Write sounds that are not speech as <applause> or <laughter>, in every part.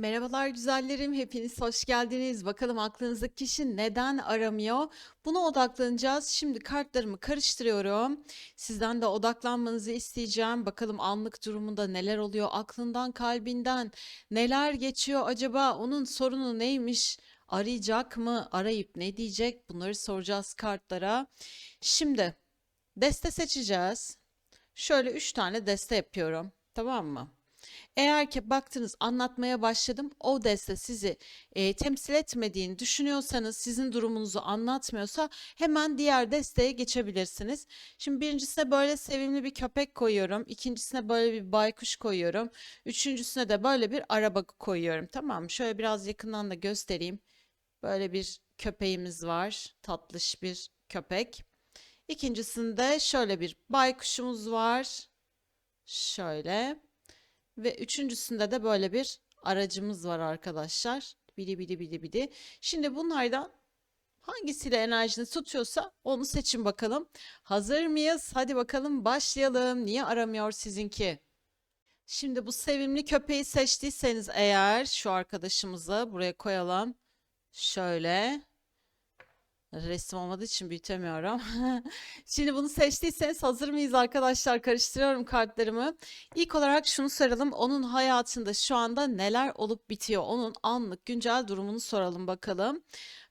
Merhabalar güzellerim, hepiniz hoş geldiniz. Bakalım aklınızdaki kişi neden aramıyor? Buna odaklanacağız. Şimdi kartlarımı karıştırıyorum. Sizden de odaklanmanızı isteyeceğim. Bakalım anlık durumunda neler oluyor? Aklından, kalbinden neler geçiyor acaba? Onun sorunu neymiş? Arayacak mı? Arayıp ne diyecek? Bunları soracağız kartlara. Şimdi deste seçeceğiz. Şöyle üç tane deste yapıyorum. Tamam mı? Eğer ki baktınız anlatmaya başladım o deste sizi e, temsil etmediğini düşünüyorsanız sizin durumunuzu anlatmıyorsa hemen diğer desteye geçebilirsiniz. Şimdi birincisine böyle sevimli bir köpek koyuyorum. ikincisine böyle bir baykuş koyuyorum. Üçüncüsüne de böyle bir araba koyuyorum. Tamam mı? Şöyle biraz yakından da göstereyim. Böyle bir köpeğimiz var. Tatlış bir köpek. İkincisinde şöyle bir baykuşumuz var. Şöyle. Ve üçüncüsünde de böyle bir aracımız var arkadaşlar. Bili bili bili bili. Şimdi bunlardan hangisiyle enerjini tutuyorsa onu seçin bakalım. Hazır mıyız? Hadi bakalım başlayalım. Niye aramıyor sizinki? Şimdi bu sevimli köpeği seçtiyseniz eğer şu arkadaşımızı buraya koyalım. Şöyle. Resim olmadığı için büyütemiyorum. <laughs> Şimdi bunu seçtiyseniz hazır mıyız arkadaşlar? Karıştırıyorum kartlarımı. İlk olarak şunu soralım. Onun hayatında şu anda neler olup bitiyor? Onun anlık güncel durumunu soralım bakalım.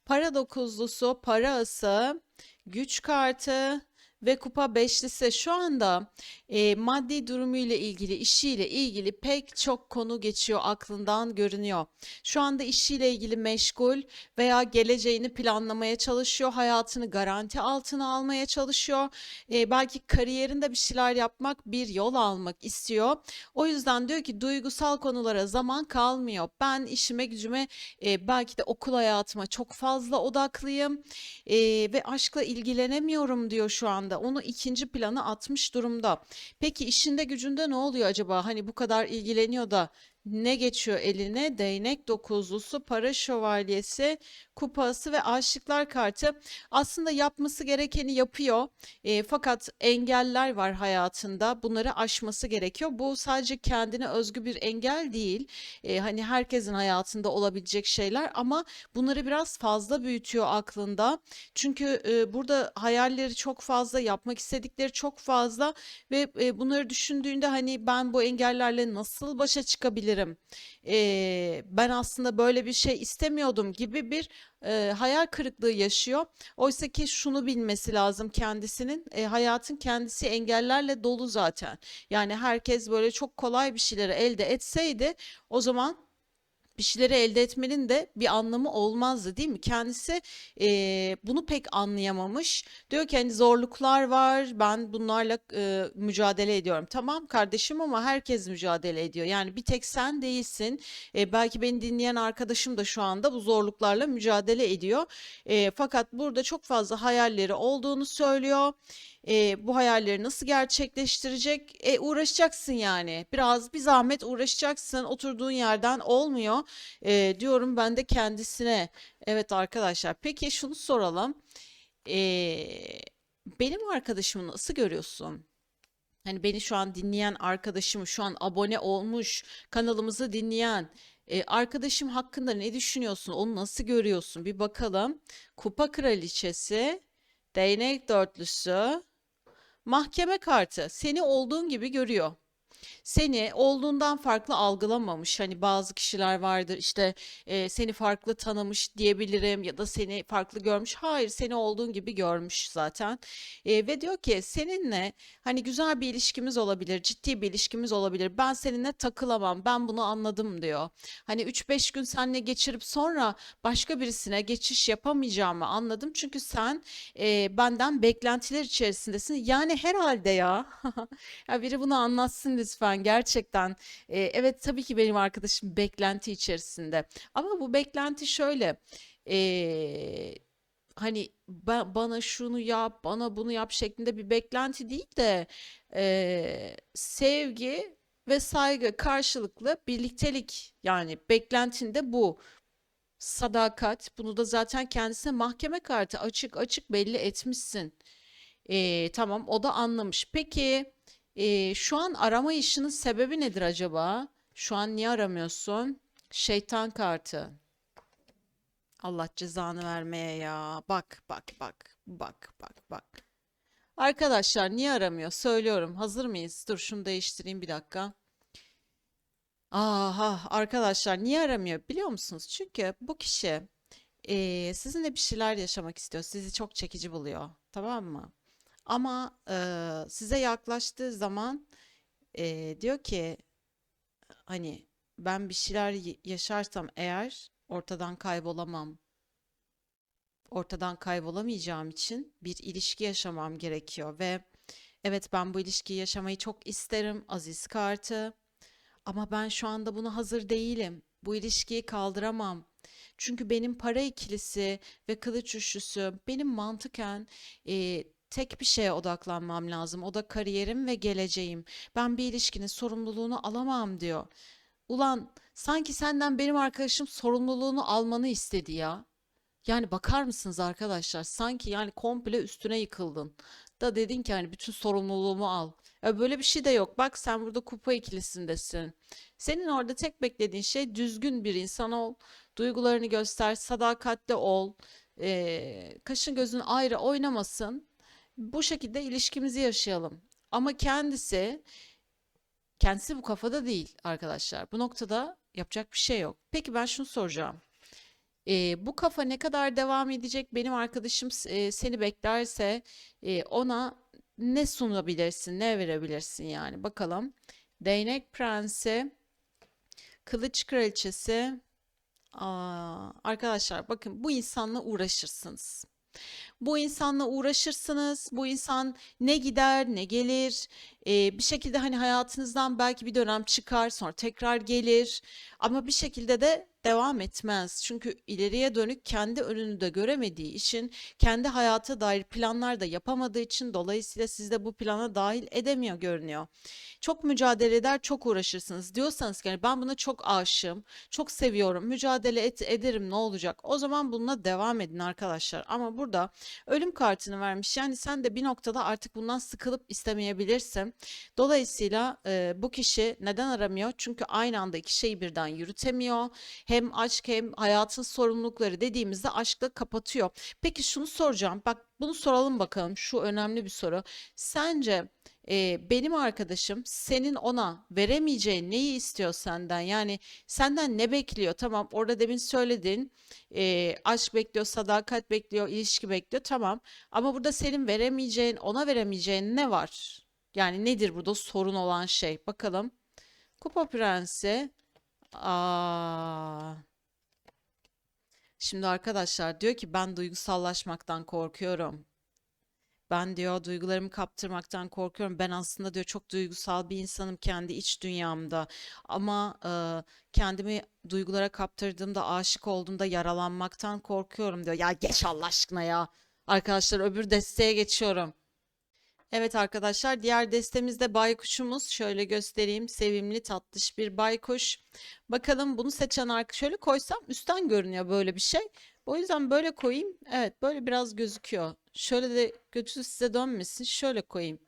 Para dokuzlusu, para ası, güç kartı ve kupa beşlisi şu anda e, maddi durumuyla ilgili, işiyle ilgili pek çok konu geçiyor aklından görünüyor. Şu anda işiyle ilgili meşgul veya geleceğini planlamaya çalışıyor, hayatını garanti altına almaya çalışıyor. E, belki kariyerinde bir şeyler yapmak, bir yol almak istiyor. O yüzden diyor ki duygusal konulara zaman kalmıyor. Ben işime gücüme e, belki de okul hayatıma çok fazla odaklıyım e, ve aşkla ilgilenemiyorum diyor şu anda. Onu ikinci plana atmış durumda. Peki işinde gücünde ne oluyor acaba? Hani bu kadar ilgileniyor da ne geçiyor eline? Değnek dokuzlusu, para şövalyesi, kupası ve aşıklar kartı. Aslında yapması gerekeni yapıyor. E, fakat engeller var hayatında. Bunları aşması gerekiyor. Bu sadece kendine özgü bir engel değil. E, hani herkesin hayatında olabilecek şeyler ama bunları biraz fazla büyütüyor aklında. Çünkü e, burada hayalleri çok fazla, yapmak istedikleri çok fazla ve e, bunları düşündüğünde hani ben bu engellerle nasıl başa çıkabilirim? E, ben aslında böyle bir şey istemiyordum gibi bir e, hayal kırıklığı yaşıyor. Oysa ki şunu bilmesi lazım kendisinin. E, hayatın kendisi engellerle dolu zaten. Yani herkes böyle çok kolay bir şeyleri elde etseydi o zaman bir şeyleri elde etmenin de bir anlamı olmazdı değil mi? Kendisi eee, bunu pek anlayamamış. Diyor ki hani zorluklar var ben bunlarla eee, mücadele ediyorum. Tamam kardeşim ama herkes mücadele ediyor. Yani bir tek sen değilsin. E, belki beni dinleyen arkadaşım da şu anda bu zorluklarla mücadele ediyor. E, fakat burada çok fazla hayalleri olduğunu söylüyor. E, bu hayalleri nasıl gerçekleştirecek? E, uğraşacaksın yani. Biraz bir zahmet uğraşacaksın. Oturduğun yerden olmuyor. E, diyorum ben de kendisine. Evet arkadaşlar. Peki şunu soralım. E, benim arkadaşımı nasıl görüyorsun? Hani beni şu an dinleyen arkadaşım, şu an abone olmuş, kanalımızı dinleyen e, arkadaşım hakkında ne düşünüyorsun? Onu nasıl görüyorsun? Bir bakalım. Kupa Kraliçesi, Değnek Dörtlüsü, Mahkeme kartı seni olduğun gibi görüyor. Seni olduğundan farklı algılamamış. Hani bazı kişiler vardır işte e, seni farklı tanımış diyebilirim ya da seni farklı görmüş. Hayır, seni olduğun gibi görmüş zaten. E, ve diyor ki seninle hani güzel bir ilişkimiz olabilir, ciddi bir ilişkimiz olabilir. Ben seninle takılamam. Ben bunu anladım diyor. Hani 3-5 gün seninle geçirip sonra başka birisine geçiş yapamayacağımı anladım. Çünkü sen e, benden beklentiler içerisindesin. Yani herhalde ya. <laughs> Ya biri bunu anlatsın lütfen gerçekten. Ee, evet tabii ki benim arkadaşım beklenti içerisinde. Ama bu beklenti şöyle. ee, hani ba- bana şunu yap, bana bunu yap şeklinde bir beklenti değil de ee, sevgi ve saygı karşılıklı birliktelik yani beklentinde bu. Sadakat, bunu da zaten kendisine mahkeme kartı açık açık belli etmişsin. Ee, tamam o da anlamış. Peki ee, şu an arama işinin sebebi nedir acaba? Şu an niye aramıyorsun? Şeytan kartı. Allah cezanı vermeye ya. Bak bak bak. Bak bak bak. Arkadaşlar niye aramıyor? Söylüyorum. Hazır mıyız? Dur şunu değiştireyim bir dakika. Aha arkadaşlar niye aramıyor biliyor musunuz? Çünkü bu kişi eee, sizinle bir şeyler yaşamak istiyor. Sizi çok çekici buluyor. Tamam mı? Ama eee, size yaklaştığı zaman eee, diyor ki hani ben bir şeyler yaşarsam eğer ortadan kaybolamam. Ortadan kaybolamayacağım için bir ilişki yaşamam gerekiyor ve evet ben bu ilişkiyi yaşamayı çok isterim. Aziz kartı. Ama ben şu anda buna hazır değilim. Bu ilişkiyi kaldıramam. Çünkü benim para ikilisi ve kılıç üçlüsü benim mantıken e, tek bir şeye odaklanmam lazım. O da kariyerim ve geleceğim. Ben bir ilişkinin sorumluluğunu alamam diyor. Ulan sanki senden benim arkadaşım sorumluluğunu almanı istedi ya. Yani bakar mısınız arkadaşlar? Sanki yani komple üstüne yıkıldın. Da dedin ki hani bütün sorumluluğumu al. Ya böyle bir şey de yok. Bak sen burada kupa ikilisindesin. Senin orada tek beklediğin şey düzgün bir insan ol. Duygularını göster, sadakatli ol. Ee, kaşın gözün ayrı oynamasın. Bu şekilde ilişkimizi yaşayalım. Ama kendisi, kendisi bu kafada değil arkadaşlar. Bu noktada yapacak bir şey yok. Peki ben şunu soracağım. Ee, bu kafa ne kadar devam edecek? Benim arkadaşım e, seni beklerse e, ona ne sunabilirsin, ne verebilirsin yani bakalım. Değnek Prensi, Kılıç Kraliçesi. Aa, arkadaşlar bakın bu insanla uğraşırsınız. Bu insanla uğraşırsınız. Bu insan ne gider ne gelir. Ee, bir şekilde hani hayatınızdan belki bir dönem çıkar sonra tekrar gelir. Ama bir şekilde de devam etmez. Çünkü ileriye dönük kendi önünü de göremediği için kendi hayata dair planlar da yapamadığı için dolayısıyla siz de bu plana dahil edemiyor görünüyor. Çok mücadele eder, çok uğraşırsınız. Diyorsanız ki hani ben buna çok aşığım, çok seviyorum, mücadele et, ederim ne olacak? O zaman bununla devam edin arkadaşlar. Ama burada ölüm kartını vermiş. Yani sen de bir noktada artık bundan sıkılıp istemeyebilirsin. Dolayısıyla e, bu kişi neden aramıyor? Çünkü aynı anda iki şeyi birden yürütemiyor. Hem aşk hem hayatın sorumlulukları dediğimizde aşkla kapatıyor. Peki şunu soracağım. Bak bunu soralım bakalım. Şu önemli bir soru. Sence e, benim arkadaşım senin ona veremeyeceğin neyi istiyor senden? Yani senden ne bekliyor? Tamam orada demin söyledin. e, aşk bekliyor, sadakat bekliyor, ilişki bekliyor. Tamam. Ama burada senin veremeyeceğin, ona veremeyeceğin ne var? Yani nedir burada sorun olan şey? Bakalım. Kupa Prensi. Aa. Şimdi arkadaşlar diyor ki ben duygusallaşmaktan korkuyorum. Ben diyor duygularımı kaptırmaktan korkuyorum. Ben aslında diyor çok duygusal bir insanım kendi iç dünyamda. Ama e, kendimi duygulara kaptırdığımda, aşık olduğumda yaralanmaktan korkuyorum diyor. Ya geç Allah aşkına ya. Arkadaşlar öbür desteğe geçiyorum. Evet arkadaşlar diğer destemizde baykuşumuz. Şöyle göstereyim. Sevimli tatlış bir baykuş. Bakalım bunu seçen arka şöyle koysam üstten görünüyor böyle bir şey. O yüzden böyle koyayım. Evet böyle biraz gözüküyor. Şöyle de götü size dönmesin. Şöyle koyayım.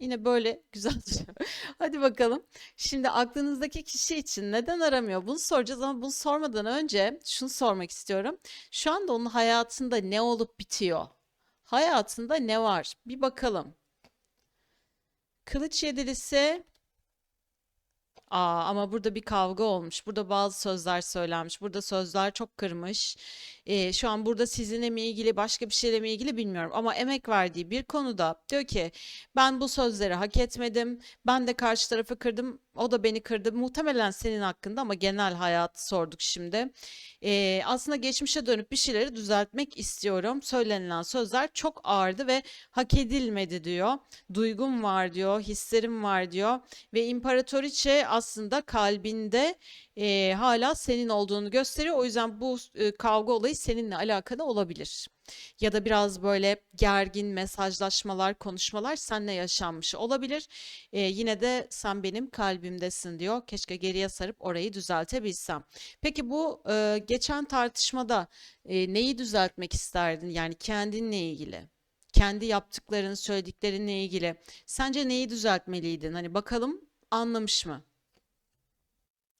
Yine böyle <laughs> güzel duruyor. Hadi bakalım. Şimdi aklınızdaki kişi için neden aramıyor? Bunu soracağız ama bunu sormadan önce şunu sormak istiyorum. Şu anda onun hayatında ne olup bitiyor? Hayatında ne var? Bir bakalım. Kılıç yedilisi. Aa, ama burada bir kavga olmuş. Burada bazı sözler söylenmiş. Burada sözler çok kırmış. Ee, şu an burada sizinle mi ilgili başka bir şeyle mi ilgili bilmiyorum. Ama emek verdiği bir konuda diyor ki ben bu sözleri hak etmedim. Ben de karşı tarafı kırdım. O da beni kırdı. Muhtemelen senin hakkında ama genel hayatı sorduk şimdi. Ee, aslında geçmişe dönüp bir şeyleri düzeltmek istiyorum. Söylenilen sözler çok ağırdı ve hak edilmedi diyor. Duygum var diyor, hislerim var diyor ve İmparatoriçe aslında kalbinde e, hala senin olduğunu gösteriyor. O yüzden bu e, kavga olayı seninle alakalı olabilir. Ya da biraz böyle gergin mesajlaşmalar, konuşmalar seninle yaşanmış olabilir. E, yine de sen benim kalbimdesin diyor. Keşke geriye sarıp orayı düzeltebilsem. Peki bu e, geçen tartışmada e, neyi düzeltmek isterdin? Yani kendinle ilgili. Kendi yaptıkların, söylediklerinle ilgili. Sence neyi düzeltmeliydin? Hani bakalım anlamış mı?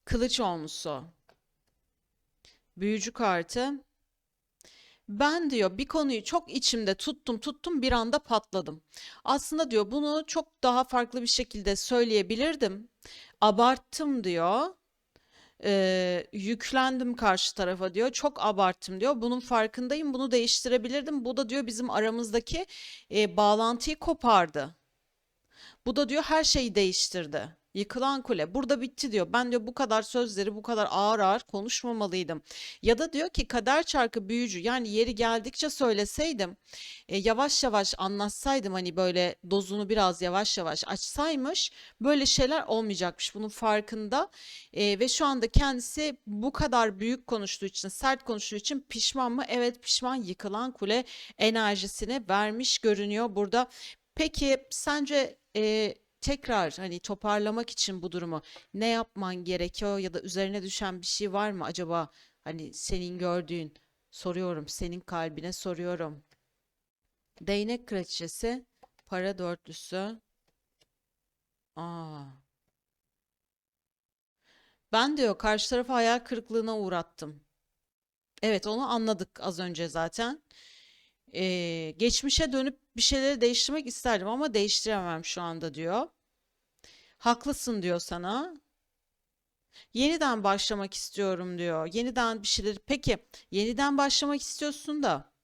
Kılıç olmuş o. Büyücü kartı. Ben diyor bir konuyu çok içimde tuttum tuttum bir anda patladım. Aslında diyor bunu çok daha farklı bir şekilde söyleyebilirdim. Abarttım diyor. Ee, yüklendim karşı tarafa diyor. Çok abarttım diyor. Bunun farkındayım. Bunu değiştirebilirdim. Bu da diyor bizim aramızdaki e, bağlantıyı kopardı. Bu da diyor her şeyi değiştirdi. Yıkılan kule burada bitti diyor. Ben diyor bu kadar sözleri bu kadar ağır ağır konuşmamalıydım. Ya da diyor ki kader çarkı büyücü yani yeri geldikçe söyleseydim e, yavaş yavaş anlatsaydım hani böyle dozunu biraz yavaş yavaş açsaymış böyle şeyler olmayacakmış bunun farkında E, ve şu anda kendisi bu kadar büyük konuştuğu için sert konuştuğu için pişman mı? Evet pişman yıkılan kule enerjisini vermiş görünüyor burada. Peki sence e, tekrar hani toparlamak için bu durumu ne yapman gerekiyor ya da üzerine düşen bir şey var mı acaba? Hani senin gördüğün soruyorum, senin kalbine soruyorum. Değnek kraliçesi, para dörtlüsü. Aa. Ben diyor karşı tarafı hayal kırıklığına uğrattım. Evet onu anladık az önce zaten. Ee, geçmişe dönüp bir şeyleri değiştirmek isterdim ama değiştiremem şu anda diyor. Haklısın diyor sana. Yeniden başlamak istiyorum diyor. Yeniden bir şeyleri. Peki, yeniden başlamak istiyorsun da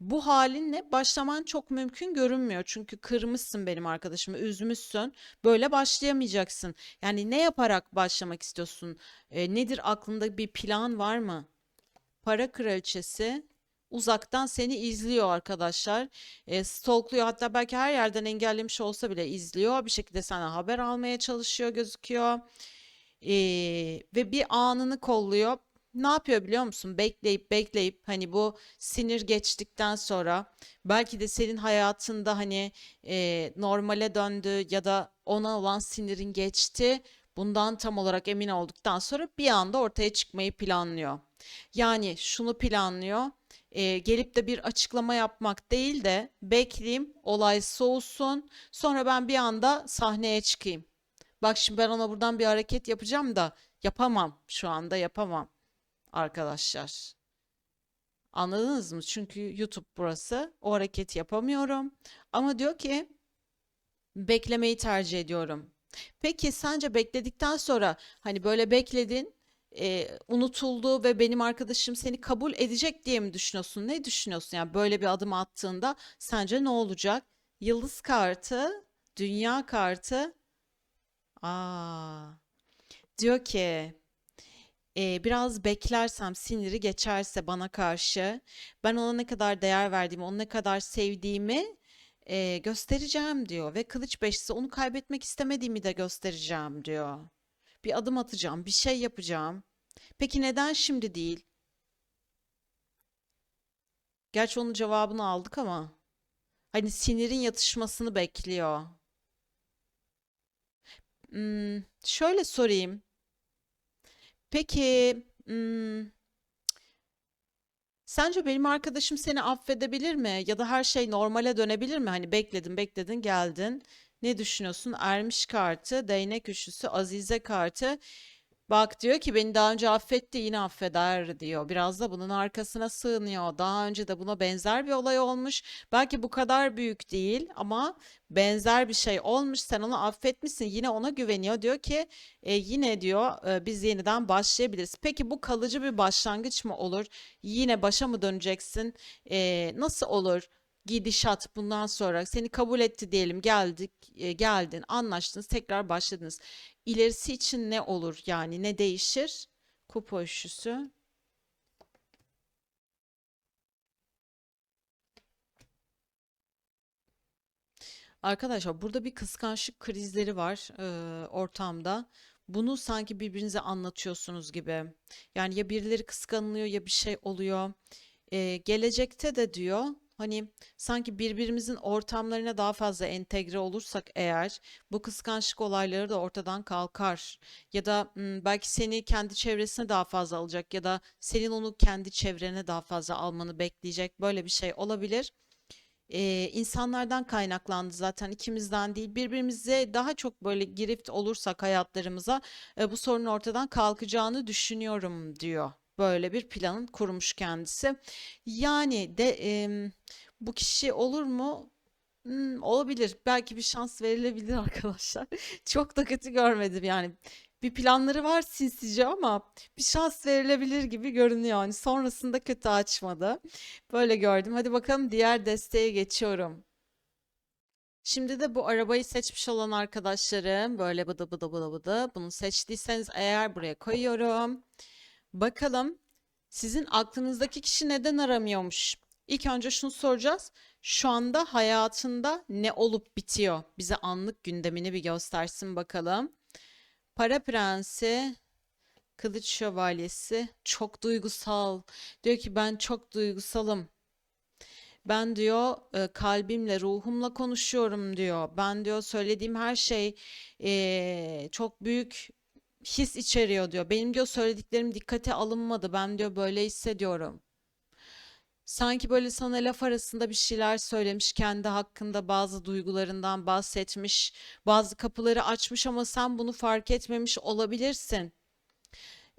bu halinle başlaman çok mümkün görünmüyor. Çünkü kırmışsın benim arkadaşımı, üzmüşsün. Böyle başlayamayacaksın. Yani ne yaparak başlamak istiyorsun? E, nedir aklında bir plan var mı? Para kraliçesi uzaktan seni izliyor arkadaşlar. E, stalkluyor hatta belki her yerden engellemiş olsa bile izliyor. Bir şekilde sana haber almaya çalışıyor gözüküyor. E, ve bir anını kolluyor. Ne yapıyor biliyor musun? Bekleyip bekleyip hani bu sinir geçtikten sonra belki de senin hayatında hani e, normale döndü ya da ona olan sinirin geçti. Bundan tam olarak emin olduktan sonra bir anda ortaya çıkmayı planlıyor. Yani şunu planlıyor e, gelip de bir açıklama yapmak değil de bekleyeyim, olay soğusun, sonra ben bir anda sahneye çıkayım. Bak şimdi ben ona buradan bir hareket yapacağım da yapamam şu anda yapamam arkadaşlar. Anladınız mı? Çünkü YouTube burası. O hareketi yapamıyorum. Ama diyor ki beklemeyi tercih ediyorum. Peki sence bekledikten sonra hani böyle bekledin e, unutuldu ve benim arkadaşım seni kabul edecek diye mi düşünüyorsun? Ne düşünüyorsun? Yani böyle bir adım attığında sence ne olacak? Yıldız kartı, dünya kartı. Aa, diyor ki e, biraz beklersem siniri geçerse bana karşı ben ona ne kadar değer verdiğimi, onu ne kadar sevdiğimi e, göstereceğim diyor ve kılıç beşlisi onu kaybetmek istemediğimi de göstereceğim diyor. Bir adım atacağım, bir şey yapacağım. Peki neden şimdi değil? Gerçi onun cevabını aldık ama. Hani sinirin yatışmasını bekliyor. Hmm, şöyle sorayım. Peki, hmm, sence benim arkadaşım seni affedebilir mi? Ya da her şey normale dönebilir mi? Hani bekledin, bekledin, geldin. Ne düşünüyorsun? Ermiş kartı, değnek üçlüsü, Azize kartı. Bak diyor ki beni daha önce affetti yine affeder diyor. Biraz da bunun arkasına sığınıyor. Daha önce de buna benzer bir olay olmuş. Belki bu kadar büyük değil ama benzer bir şey olmuş. Sen onu affetmişsin. Yine ona güveniyor. Diyor ki e, yine diyor e, biz yeniden başlayabiliriz. Peki bu kalıcı bir başlangıç mı olur? Yine başa mı döneceksin? E, nasıl olur? Gidişat bundan sonra. Seni kabul etti diyelim geldik e, geldin anlaştınız tekrar başladınız. İlerisi için ne olur yani? Ne değişir? Kupa üçlüsü arkadaşlar burada bir kıskançlık krizleri var e, ortamda. Bunu sanki birbirinize anlatıyorsunuz gibi. Yani ya birileri kıskanılıyor ya bir şey oluyor. E, gelecekte de diyor Hani sanki birbirimizin ortamlarına daha fazla entegre olursak eğer bu kıskançlık olayları da ortadan kalkar. Ya da belki seni kendi çevresine daha fazla alacak ya da senin onu kendi çevrene daha fazla almanı bekleyecek böyle bir şey olabilir. Ee, insanlardan kaynaklandı zaten ikimizden değil birbirimize daha çok böyle girift olursak hayatlarımıza e, bu sorunun ortadan kalkacağını düşünüyorum diyor Böyle bir planın kurmuş kendisi. Yani de em, bu kişi olur mu? Hmm, olabilir. Belki bir şans verilebilir <laughs> arkadaşlar. Çok da kötü görmedim yani. Bir planları var sinsice ama bir şans verilebilir gibi görünüyor. Yani sonrasında kötü açmadı. Böyle gördüm. Hadi bakalım diğer desteğe geçiyorum. Şimdi de bu arabayı seçmiş olan arkadaşlarım böyle bıdı bıdı bıdı bıdı bunu seçtiyseniz eğer buraya koyuyorum. Bakalım sizin aklınızdaki kişi neden aramıyormuş? İlk önce şunu soracağız. Şu anda hayatında ne olup bitiyor? Bize anlık gündemini bir göstersin bakalım. Para Prensi, Kılıç Şövalyesi çok duygusal. Diyor ki ben çok duygusalım. Ben diyor e, kalbimle, ruhumla konuşuyorum diyor. Ben diyor söylediğim her şey e, çok büyük his içeriyor diyor. Benim diyor söylediklerim dikkate alınmadı. Ben diyor böyle hissediyorum. Sanki böyle sana laf arasında bir şeyler söylemiş, kendi hakkında bazı duygularından bahsetmiş, bazı kapıları açmış ama sen bunu fark etmemiş olabilirsin.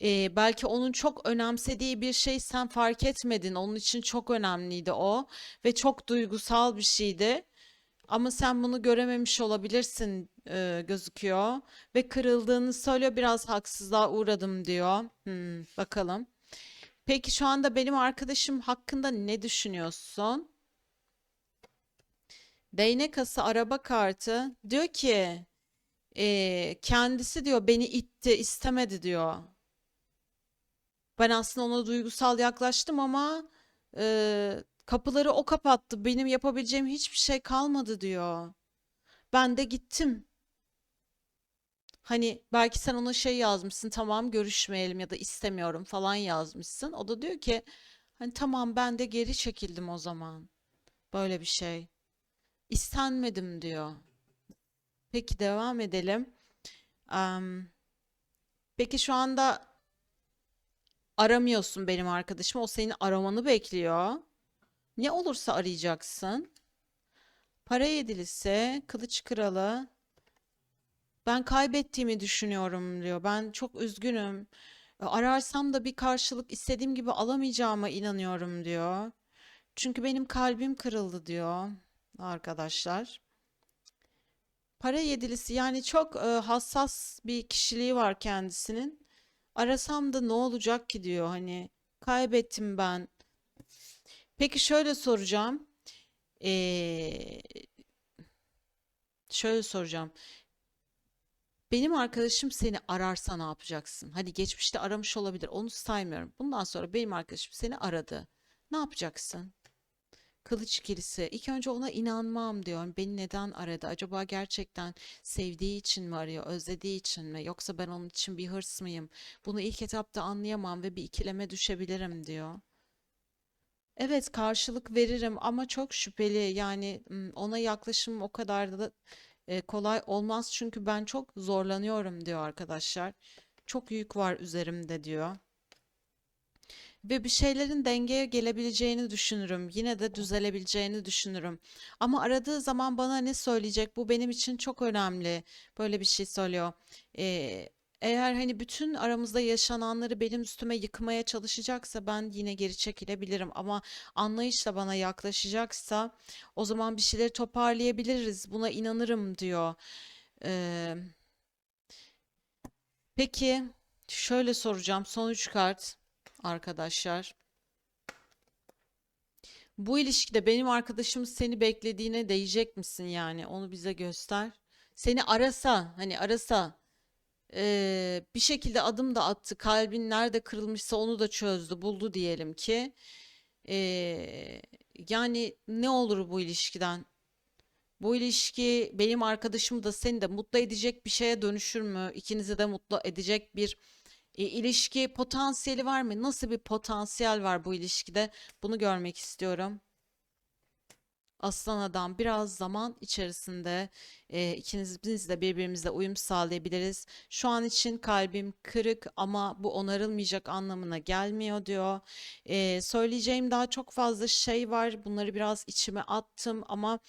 Ee, belki onun çok önemsediği bir şey sen fark etmedin. Onun için çok önemliydi o ve çok duygusal bir şeydi. Ama sen bunu görememiş olabilirsin e, gözüküyor ve kırıldığını söylüyor. Biraz haksızlığa uğradım diyor. Hmm, bakalım. Peki şu anda benim arkadaşım hakkında ne düşünüyorsun? Değnek ası araba kartı diyor ki e, kendisi diyor beni itti istemedi diyor. Ben aslında ona duygusal yaklaştım ama e, kapıları o kapattı. Benim yapabileceğim hiçbir şey kalmadı diyor. Ben de gittim. Hani belki sen ona şey yazmışsın tamam görüşmeyelim ya da istemiyorum falan yazmışsın. O da diyor ki hani tamam ben de geri çekildim o zaman. Böyle bir şey. İstenmedim diyor. Peki devam edelim. Am, peki şu anda aramıyorsun benim arkadaşım. O senin aramanı bekliyor. Ne olursa arayacaksın. Para yedilisi, kılıç kralı. Ben kaybettiğimi düşünüyorum diyor. Ben çok üzgünüm. Ararsam da bir karşılık istediğim gibi alamayacağıma inanıyorum diyor. Çünkü benim kalbim kırıldı diyor arkadaşlar. Para yedilisi yani çok e, hassas bir kişiliği var kendisinin. Arasam da ne olacak ki diyor hani kaybettim ben. Peki şöyle soracağım. Ee, şöyle soracağım. Benim arkadaşım seni ararsa ne yapacaksın? Hadi geçmişte aramış olabilir. Onu saymıyorum. Bundan sonra benim arkadaşım seni aradı. Ne yapacaksın? Kılıç ikilisi. İlk önce ona inanmam diyor. Beni neden aradı? Acaba gerçekten sevdiği için mi arıyor? Özlediği için mi? Yoksa ben onun için bir hırs mıyım? Bunu ilk etapta anlayamam ve bir ikileme düşebilirim diyor. Evet karşılık veririm ama çok şüpheli. Yani ona yaklaşımım o kadar da kolay olmaz çünkü ben çok zorlanıyorum diyor arkadaşlar. Çok yük var üzerimde diyor. Ve bir şeylerin dengeye gelebileceğini düşünürüm. Yine de düzelebileceğini düşünürüm. Ama aradığı zaman bana ne söyleyecek? Bu benim için çok önemli. Böyle bir şey söylüyor. Ee, eğer hani bütün aramızda yaşananları benim üstüme yıkmaya çalışacaksa ben yine geri çekilebilirim. Ama anlayışla bana yaklaşacaksa o zaman bir şeyleri toparlayabiliriz. Buna inanırım diyor. Ee, peki şöyle soracağım. Son üç kart arkadaşlar. Bu ilişkide benim arkadaşım seni beklediğine değecek misin yani? Onu bize göster. Seni arasa, hani arasa eee, bir şekilde adım da attı. Kalbin nerede kırılmışsa onu da çözdü, buldu diyelim ki. Eee, yani ne olur bu ilişkiden? Bu ilişki benim arkadaşımı da seni de mutlu edecek bir şeye dönüşür mü? İkinizi de mutlu edecek bir e, ilişki potansiyeli var mı? Nasıl bir potansiyel var bu ilişkide? Bunu görmek istiyorum. Aslan Adam biraz zaman içerisinde e, ikiniz de birbirimizle uyum sağlayabiliriz. Şu an için kalbim kırık ama bu onarılmayacak anlamına gelmiyor diyor. E, söyleyeceğim daha çok fazla şey var. Bunları biraz içime attım ama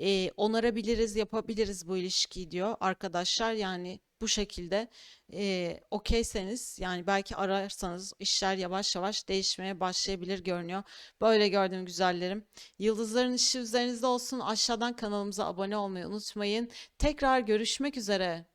e, onarabiliriz, yapabiliriz bu ilişkiyi diyor arkadaşlar. Yani bu şekilde e, okeyseniz yani belki ararsanız işler yavaş yavaş değişmeye başlayabilir görünüyor. Böyle gördüm güzellerim. Yıldızların ışığı üzerinizde olsun. Aşağıdan kanalımıza abone olmayı unutmayın. Tekrar görüşmek üzere.